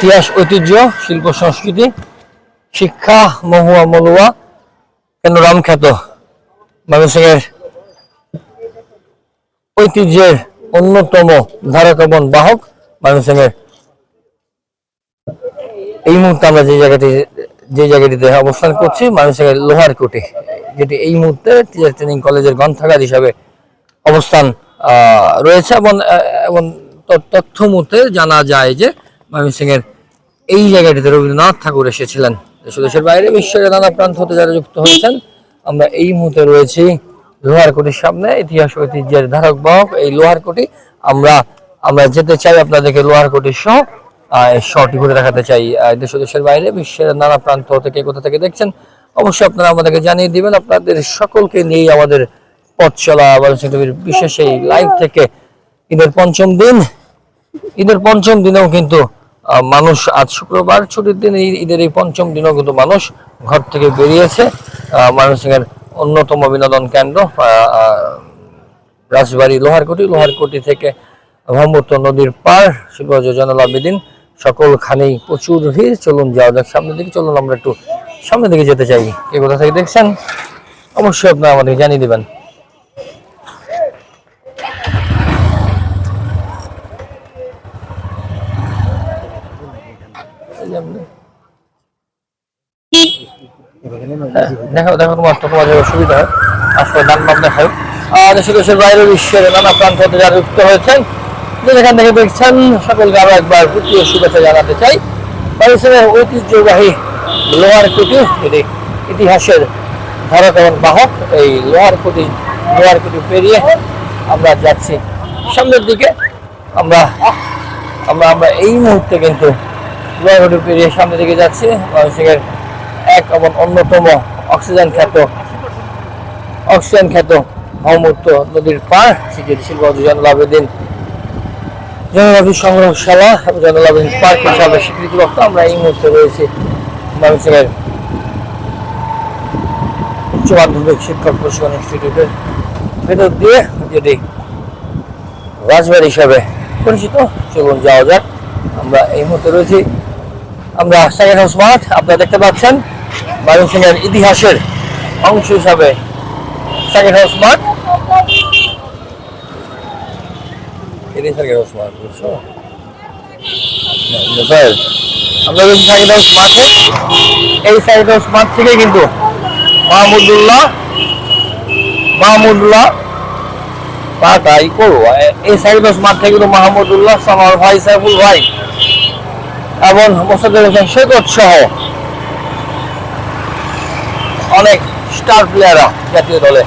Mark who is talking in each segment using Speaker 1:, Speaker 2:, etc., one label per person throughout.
Speaker 1: ইতিহাস, ঐতিহ্য, শিল্প, সংস্কৃতি, শিক্ষা, মহুয়া, মলুয়া কেন্দ্র রামখ্যাত? ময়মনসিংহের ঐতিহ্যের অন্যতম ধারক এবং বাহক ময়মনসিংহের এই মুহূর্তে আমরা যে জায়গাটি যে জায়গাটিতে অবস্থান করছি ময়মনসিংহের লোহার কোটে, যেটি এই মুহূর্তে টিচার ট্রেনিং কলেজের গ্রন্থাগার হিসাবে অবস্থান রয়েছে এবং এবং তথ্য মতে জানা যায় যে ময়মনসিংহের এই জায়গাটিতে রবীন্দ্রনাথ ঠাকুর এসেছিলেন। দেশ দেশের বাইরে বিশ্বের নানা প্রান্ত হতে যারা যুক্ত হয়েছেন, আমরা এই মুহূর্তে রয়েছি লোহার কোটির সামনে, ইতিহাস ঐতিহ্যের ধারক বাহক। এই লোহার কোটি আমরা আমরা যেতে চাই আপনাদেরকে লোহার কোটির সহ শহরটি ঘুরে দেখাতে চাই। দেশ দেশের বাইরে বিশ্বের নানা প্রান্ত থেকে, কোথা থেকে দেখছেন, অবশ্যই আপনারা আমাদেরকে জানিয়ে দিবেন। আপনাদের সকলকে নিয়ে আমাদের পথ চলা টিভির বিশেষ এই লাইভ থেকে ঈদের পঞ্চম দিন। ঈদের পঞ্চম দিনেও কিন্তু মানুষ আজ শুক্রবার, ছুটির দিন এই ঈদের এই পঞ্চম দিনেও কিন্তু মানুষ ঘর থেকে বেরিয়েছে। মানুষের অন্যতম বিনোদন কেন্দ্র রাজবাড়ি লোহারকুটি। লোহারকুটি থেকে ব্রহ্মপুত্র নদীর পার শিল্প যোজনা আবেদিন সকলখানেই প্রচুর ভিড়। চলুন যাওয়া যাক সামনের দিকে। চলুন আমরা একটু সামনের দিকে যেতে চাই। কে কোথা থেকে দেখছেন? অবশ্যই আপনারা আমাদের জানিয়ে দিবেন এই যে আপনি- হ্যাঁ, দেখো দেখো তোমার তো তোমার যাতে সুবিধা হয়। আসলে আর দেশে দেশের বাইরে বিশ্বের নানা প্রান্ত যারা যুক্ত হয়েছেন, যে যেখান থেকে দেখছেন, সকলকে আরও একবার শুভেচ্ছা জানাতে চাই। বাংলাদেশের ঐতিহ্যবাহী লোহার কুটি এটি ইতিহাসের ধারক এবং বাহক। এই লোহার কুটি লোহার কুটি পেরিয়ে আমরা যাচ্ছি সামনের দিকে। আমরা আমরা আমরা এই মুহূর্তে কিন্তু লোহার কুটি পেরিয়ে সামনের দিকে যাচ্ছি। এক এবং অন্যতম অক্সিজেন খ্যাত অক্সিজেন খ্যাত ব্রহ্মপুত্র নদীর পার, সেটি শিল্প জয়নুল আবেদিন জয়নুল আবেদিন সংগ্রহশালা এবং জয়নুল আবেদিন পার্ক হিসাবে স্বীকৃতিপ্রাপ্ত আমরা এই মুহূর্তে রয়েছি ময়মনসিংহের উচ্চ মাধ্যমিক শিক্ষক প্রশিক্ষণ ইনস্টিটিউটের ভেতর দিয়ে, যেটি রাজবাড়ি হিসাবে পরিচিত। চলুন যাওয়া যাক। আমরা এই মুহূর্তে রয়েছি। আমরা সেকেন্ড হাউস মাঠ আপনারা দেখতে পাচ্ছেন। ময়মনসিংহের ইতিহাসের অংশ হিসাবে সেকেন্ড হাউস মাঠ এটাই সেকেন্ড হাউস মাঠ বুঝছ আমরা রয়েছি সেকেন্ড হাউস মাঠে এই সেকেন্ড হাউস মাঠ থেকে কিন্তু মাহমুদুল্লাহ মাহমুদুল্লাহ তা তাই করব এই সেকেন্ড হাউস মাঠ থেকে কিন্তু মাহমুদুল্লাহ সামার ভাই সাইফুল ভাই এবং মোসাদ্দেক হোসেন সৈকত সহ অনেক স্টার প্লেয়াররা জাতীয় দলে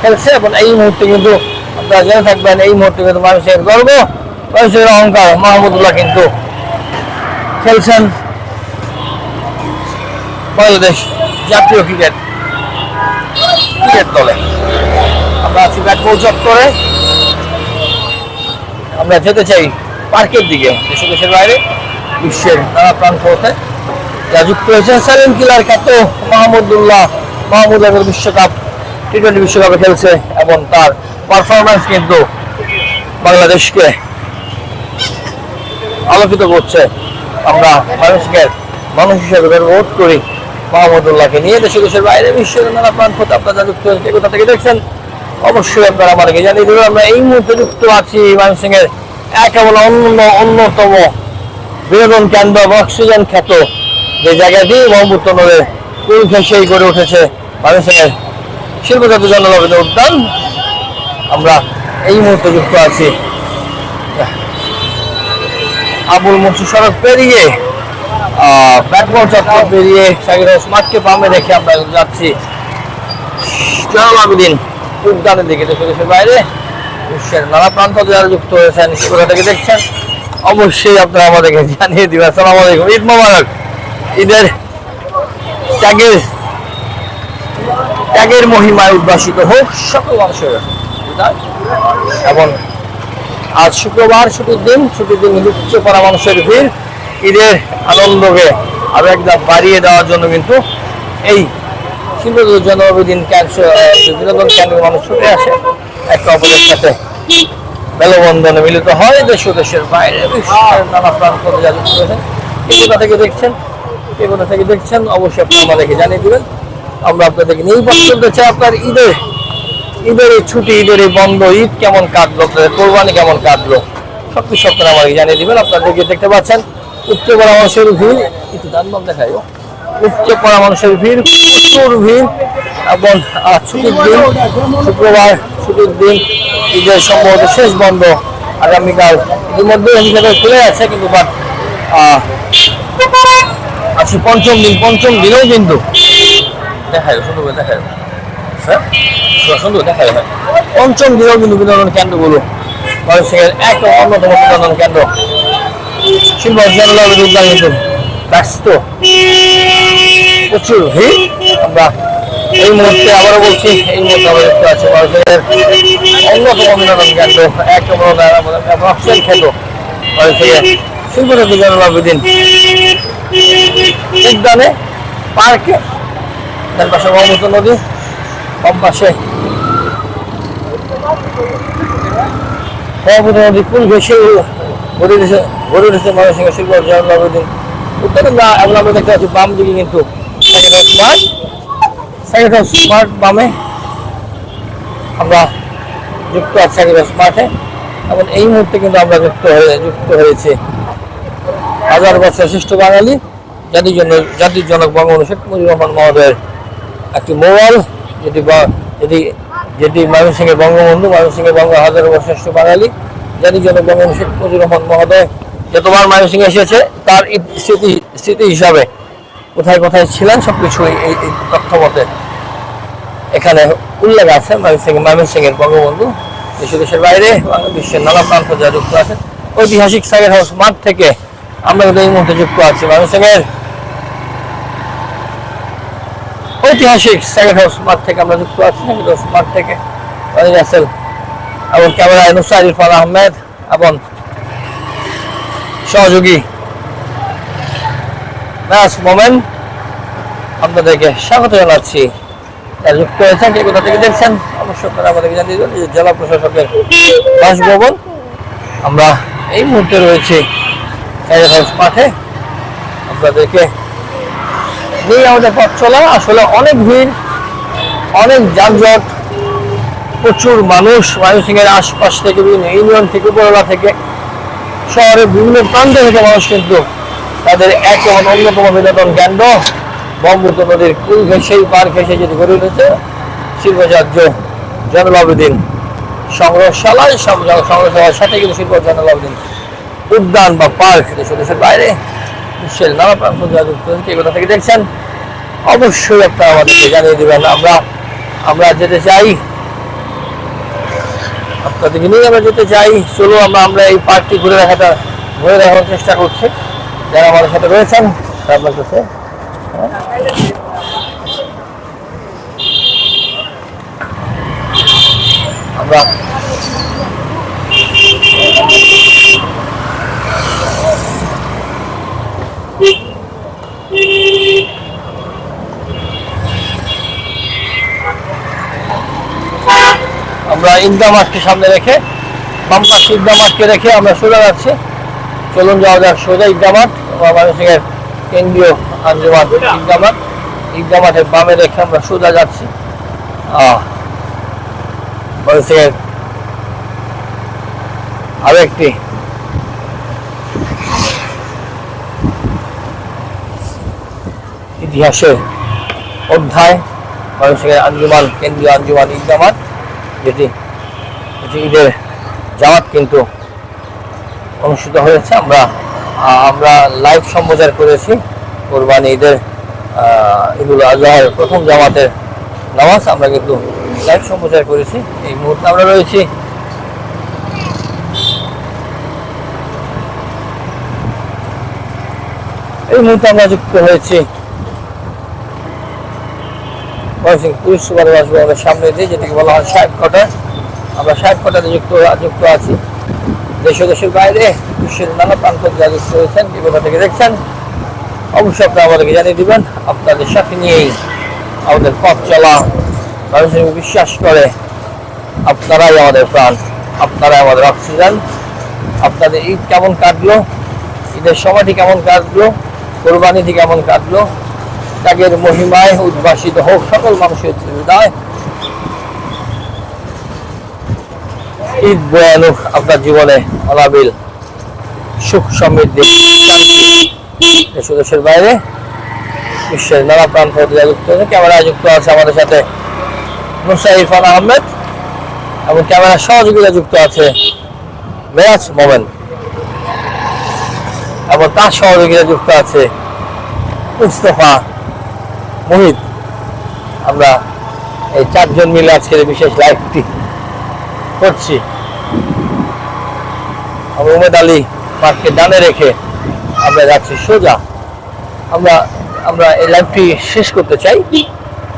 Speaker 1: খেলছে। এবং এই মুহূর্তে কিন্তু আপনারা জেনে থাকবেন, এই মুহূর্তে কিন্তু মানুষের গর্ব, মানুষের অহংকার মাহমুদুল্লাহ কিন্তু খেলছেন বাংলাদেশ জাতীয় ক্রিকেট ক্রিকেট দলে। আমরা আছি ব্যাটবল চত্বরে। আমরা যেতে চাই পার্কের দিকে দেশে দেশের বাইরে, বিশ্বের নানা প্রান্ত হতে। যা যুক্ত হয়েছেন সেভেন কিলার খ্যাত মাহমুদুল্লাহ মাহমুদ আজমের বিশ্বকাপ টি টোয়েন্টি বিশ্বকাপে খেলছে এবং তার পারফরমেন্স কিন্তু বাংলাদেশকে আলোকিত করছে। আমরা মানুষকে, মানুষ হিসেবে গর্ববোধ করি মাহমুদুল্লাহকে নিয়ে। দেশে দেশের বাইরে বিশ্বের নানা প্রান্ত আপনারা যুক্ত হয়েছে কোথা থেকে দেখছেন। অবশ্যই আপনারা আমাদেরকে জানিয়ে দেবেন, আমরা এই মুহূর্তে যুক্ত আছি ময়মনসিংহের এক এবং অন্য অন্যতম বিনোদন কেন্দ্র, অক্সিজেন খ্যাত যে জায়গাটি ব্রহ্মপুত্র নদে কুল ঘেঁষেই গড়ে উঠেছে। মানুষের শিল্পজাত জনলবিত উদ্যান আমরা এই মুহূর্তে যুক্ত আছি। আবুল মনসুর সড়ক পেরিয়ে ব্যাটবল চত্বর পেরিয়ে সাগর স্মার্টকে পামে রেখে আমরা যাচ্ছি। জয়নাল আবেদিন উদ্যানের দিকে দেশে দেশের বাইরে। বিশ্বের নানা প্রান্ত যারা যুক্ত হয়েছেন সেগুলো থেকে দেখছেন। অবশ্যই আপনারা আমাদেরকে জানিয়ে দিবেন। আসসালামু আলাইকুম। ঈদ মোবারক। ঈদের ত্যাগের ত্যাগের মহিমায় উদ্ভাসিত হোক সকল মানুষের। এবং আজ শুক্রবার ছুটির দিন ছুটির দিন লুচ্চে পড়া মানুষের ভিড়। ঈদের আনন্দকে আরও একদম বাড়িয়ে দেওয়ার জন্য কিন্তু এই শিল্প জনবিদিন ক্যান্সার বিনোদন কেন্দ্রের মানুষ ছুটে আসে। একটা অপরের সাথে মেলবন্ধনে মিলিত হয়। দেশ দেশের বাইরে নানা প্রান্ত থেকে যা যুক্ত হয়েছেন। কে কোথা থেকে দেখছেন? কে কোথা থেকে দেখছেন? অবশ্যই আপনি আমাদেরকে জানিয়ে দিবেন। আমরা আপনাদেরকে নির্বাচন করতে চাই আপনার ঈদের ঈদের এই ছুটি, ঈদের এই বন্ধ, ঈদ কেমন কাটলো, আপনাদের কোরবানি কেমন কাটলো সব কিছু আপনারা আমাকে জানিয়ে দিবেন। আপনাদেরকে দেখতে পাচ্ছেন, উচ্চ পড়া মানুষের ভিড়, একটু দান বাম দেখাই উচ্চ পড়া মানুষের ভিড়, প্রচুর ভিড়, এবং ছুটির দিন, শুক্রবার, ছুটির দিন, ঈদের সম্ভবত শেষ বন্ধ আগামীকাল ইতিমধ্যে হিসাবে খুলে আছে কিন্তু বাট আজকে পঞ্চম দিন, পঞ্চম দিনেও কিন্তু দেখায় সুন্দর করে হ্যাঁ? কিন্তু বিনোদন কেন্দ্রগুলো মানুষের এক অন্যতম বিনোদন কেন্দ্র। শিল্প জেনারেল ব্যস্ত। প্রচুর আমরা এই মুহূর্তে আবারও বলছি, এই মুহূর্তে পাচ্ছি মানুষের অন্যতম বিনোদন কেন্দ্র এক অপশন কেন্দ্র। মানুষের শিল্প জেনারেল উদ্যানে পার্কে তার পাশে ব্রহ্মপুত্র নদী। বাম পাশে। ব্রহ্মপুত্র নদী কুল ঘেসে গড়ে উঠেছে গড়ে উঠেছে জনবাবুদ্দিন উত্তরে না, আমরা দেখতে পাচ্ছি বাম দিকে কিন্তু স্মার্ট বামে আমরা যুক্ত আছি সেকেন্ড স্মার্টে এবং এই মুহূর্তে কিন্তু আমরা যুক্ত হয়ে যুক্ত হয়েছি। হাজার বছর শ্রেষ্ঠ বাঙালি, জাতির জন্য জাতির জনক বঙ্গবন্ধু শেখ মুজিবুর রহমান মহোদয়ের একটি মোবাইল, যেটি যেটি যেটি ময়মনসিংহের বঙ্গবন্ধু, ময়মনসিংহের বঙ্গ হাজার শ্রেষ্ঠ বাঙালি, জাতির জনক বঙ্গবন্ধু মুজিবুর রহমান মহোদয় যতবার ময়মনসিংহে এসেছে, তার স্মৃতি স্মৃতি হিসাবে কোথায় কোথায় ছিলেন সব কিছু এই তথ্য মতে এখানে উল্লেখ আছে, ময়মনসিংহ, ময়মনসিংহের বঙ্গবন্ধু দেশ দেশের বাইরে বিশ্বের নানা প্রান্ত যা যুক্ত আছে। ঐতিহাসিক সাগর হাউস মাঠ থেকে আমরা কিন্তু এই মুহূর্তে যুক্ত আছি। ময়মনসিংহের ঐতিহাসিক সেকেন্ড হাউস মাঠ থেকে আমরা যুক্ত আছি সাগর হাউস মাঠ থেকে রাসেল এবং ক্যামেরায় নুসার ইরফান আহমেদ এবং সহযোগী। ব্যাস মোমেন্ট আপনাদেরকে স্বাগত জানাচ্ছি। যুক্ত হয়েছেন, কে কোথা থেকে দেখছেন, অবশ্যই আপনারা আমাদেরকে জানিয়ে দেবেন যে জেলা প্রশাসকের বাসভবন। আমরা এই মুহূর্তে রয়েছি হাউস মাঠে আপনাদেরকে নিয়ে আমাদের পথ চলা। আসলে অনেক ভিড়, অনেক যানজট, প্রচুর মানুষ, ময়মনসিংহের আশপাশ থেকে, বিভিন্ন ইউনিয়ন থেকে, উপরওয়ালা থেকে, শহরের বিভিন্ন প্রান্ত থেকে মানুষ কিন্তু তাদের এক এবং অন্যতম বিনোদন কেন্দ্র। ব্রহ্মপুত্র নদীর কুল ঘেসেই পার ঘেসে যেটি গড়ে উঠেছে, শিল্পাচার্য জনবাবুদ্দিন সংগ্রহশালায় সংগ্রহশালার সাথে কিন্তু শিল্প জনবাবুদ্দিন উদ্যান বা পার্ক দেশ দেশের বাইরে। বিশ্বের নানা প্রান্ত যুক্ত হয়েছে কে কোথা থেকে দেখছেন? অবশ্যই আপনারা আমাদেরকে জানিয়ে দেবেন, আমরা আমরা যেতে চাই। আপনাদেরকে নিয়ে আমরা যেতে চাই। চলো আমরা আমরা এই পার্কটি ঘুরে দেখাটা, ঘুরে দেখানোর চেষ্টা করছি। যারা আমাদের সাথে রয়েছেন আপনার কাছে আমরা আমরা মাঠকে সামনে রেখে বাম পাশে ঈদগা রেখে আমরা সোজা যাচ্ছি। চলুন যাওয়া যাক সোজা মাঠ ময়মনসিংহের কেন্দ্রীয় আঞ্জুমান ঈদগা মাঠ। বামে রেখে আমরা সোজা যাচ্ছি। আহ, আরও একটি ইতিহাসের অধ্যায় ময়মনসিংহের আঞ্জুমান কেন্দ্রীয় আঞ্জুমান মাঠ। যেটি ঈদের জামাত কিন্তু অনুষ্ঠিত হয়েছে। আমরা আমরা লাইভ সম্প্রচার করেছি। কোরবানি ঈদের ঈদুল আজহার প্রথম জামাতের নামাজ আমরা কিন্তু লাইভ সম্প্রচার করেছি। এই মুহূর্তে আমরা রয়েছি। এই মুহূর্তে আমরা যুক্ত হয়েছি ময়মনসিংহ পুলিশ সুপার বাসভবনের সামনে দিয়ে, যেটাকে বলা হয় সাহেব কোয়ার্টার আমরা সাহেব কোয়ার্টারে যুক্ত যুক্ত আছি। দেশ দেশের বাইরে বিশ্বের নানা প্রান্ত যা যুক্ত হয়েছেন যে থেকে দেখছেন। অবশ্যই আপনারা আমাদেরকে জানিয়ে দিবেন, আপনাদের সাথে নিয়েই আমাদের পথ চলা। মানুষের বিশ্বাস করে, আপনারাই আমাদের প্রাণ, আপনারাই আমাদের অক্সিজেন। আপনাদের ঈদ কেমন কাটলো? ঈদের সময়টি কেমন কাটলো? কোরবানিটি কেমন কাটলো? ত্যাগের মহিমায় উদ্ভাসিত হোক সকল মানুষের হৃদয়। ঈদ বয়ানুক আপনার জীবনে অনাবিল সুখ সমৃদ্ধি দেশ দেশের বাইরে, বিশ্বের নানা প্রান্ত যুক্ত ক্যামেরায় যুক্ত আছে আমাদের সাথে মুসা ইরফান আহমেদ এবং ক্যামেরার সহযোগিতা যুক্ত আছে মেয়াজ মোমেন এবং তার সহযোগিতা যুক্ত আছে মুস্তফা মোহিত, আমরা এই চারজন মিলে আজকের বিশেষ লাইভটি করছি। উমেদ আলী পার্ককে ডানে রেখে আমরা যাচ্ছি সোজা। আমরা আমরা এই লাইভটি শেষ করতে চাই।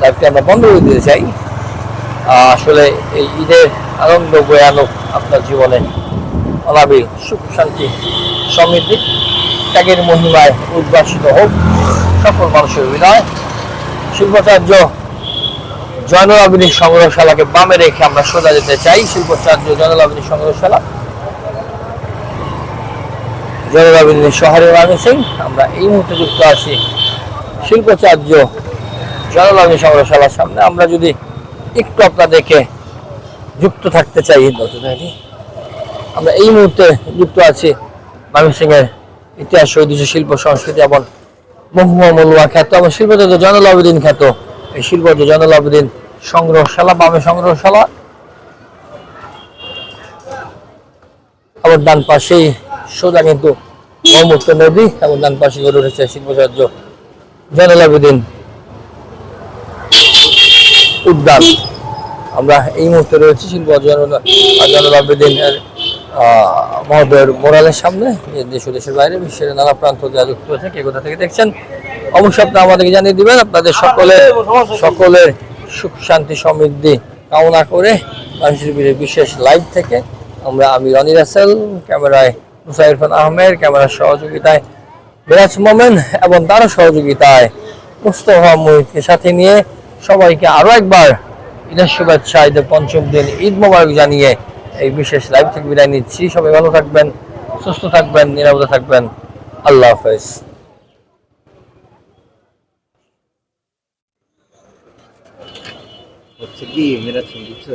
Speaker 1: লাইভটি আমরা বন্ধ করে দিতে চাই। আসলে এই ঈদের আনন্দ বয়ে আনুক আপনার জীবনে অনাবিল সুখ, শান্তি সমৃদ্ধি। ত্যাগের মহিমায় উদ্ভাসিত হোক। সকল মানুষের হৃদয় শিল্পাচার্য জয়নুল সংগ্রহশালাকে বামে রেখে আমরা সোজা যেতে চাই। শিল্পাচার্য জয়নুল সংগ্রহশালা। জয়নুল আবিনী শহরে সিং, আমরা এই মুহূর্তে যুক্ত আছি শিল্পাচার্য জয়নুল সংগ্রহশালার সামনে। আমরা যদি একটু আপনাদেরকে যুক্ত থাকতে চাই আমরা এই মুহূর্তে যুক্ত আছি ময়মনসিংহের ইতিহাস, ঐতিহ্য, শিল্প, সংস্কৃতি এবং মহুয়া মলুয়া খ্যাত। এবং শিল্পজাত জয়নুল আবেদিন খ্যাত। এই শিল্পজ জয়নুল আবেদিন সংগ্রহশালা, বামে সংগ্রহশালা। আবার ডান পাশেই সোজা কিন্তু ব্রহ্মপুত্র নদী এবং ডান পাশে গড়ে উঠেছে শিল্পচার্য জয়নুল আবেদিন। উদ্যান। আমরা এই মুহূর্তে রয়েছি শিল্প জয়নুল আবেদিন মহোদয়ের মোরালের সামনে দেশ দেশের বাইরে, বিশ্বের নানা প্রান্ত যা যুক্ত হয়েছে কে কোথা থেকে দেখছেন। অবশ্যই আপনারা আমাদেরকে জানিয়ে দিবেন, আপনাদের সকলের সকলের সুখ, শান্তি, সমৃদ্ধি কামনা করে মানুষের বিশেষ লাইভ থেকে আমরা আমি রনি রাসেল, ক্যামেরায় মুসা ইরফান আহমেদ, ক্যামেরার সহযোগিতায় বিরাজ মোমেন এবং তার সহযোগিতায় মুস্তফা মুহিতকে সাথে নিয়ে সবাইকে আরও একবার ঈদের শুভেচ্ছা, ঈদের পঞ্চম দিন ঈদ মোবারক জানিয়ে এই বিশেষ লাইভ থেকে বিদায় নিচ্ছি। সবাই ভালো থাকবেন, সুস্থ থাকবেন, নিরাপদে থাকবেন। আল্লাহ হাফেজ।
Speaker 2: হচ্ছে কি মেরা বুঝছ?